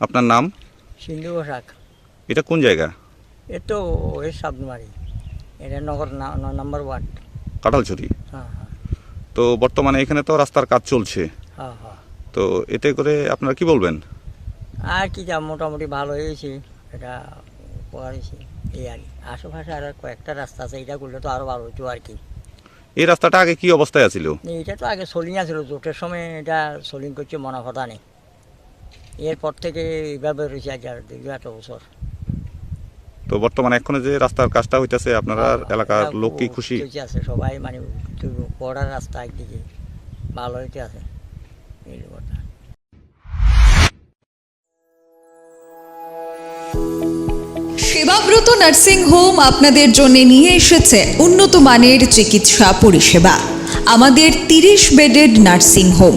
আপনার নাম? সিন্ধু পোশাক এটা কোন জায়গা? এ তো ওই সাবমারি এটা নগর নম্বর ওয়ার্ড। কাটালছড়ি হ্যাঁ হ্যাঁ। তো বর্তমানে এখানে তো রাস্তার কাজ চলছে। হ্যাঁ হ্যাঁ। তো এতে করে আপনারা কি বলবেন? আর কি যা মোটামুটি ভালো হয়েছে এটা উপকার হয়েছে এই আর। আশেপাশে আর কয়েকটা রাস্তা আছে এটা করলে তো আরও ভালো হতো আর কি। এই রাস্তাটা আগে কি অবস্থায় আছিল? এটা তো আগে সোলিং আছিল জোটের সময় এটা সোলিং করছে মনে কথা নেই। এরপর থেকে এইভাবে রয়েছে আজ আর দীর্ঘ এত বছর। তো বর্তমানে এখনও যে রাস্তার কাজটা হইতেছে আপনারা এলাকার লোক কি খুশি? খুশি আছে সবাই মানে পড়ার রাস্তা একদিকে ভালো হইতে আছে। এই কথা। সেবাব্রত নার্সিং হোম আপনাদের জন্য নিয়ে এসেছে উন্নত মানের চিকিৎসা পরিষেবা। আমাদের তিরিশ বেডেড নার্সিং হোম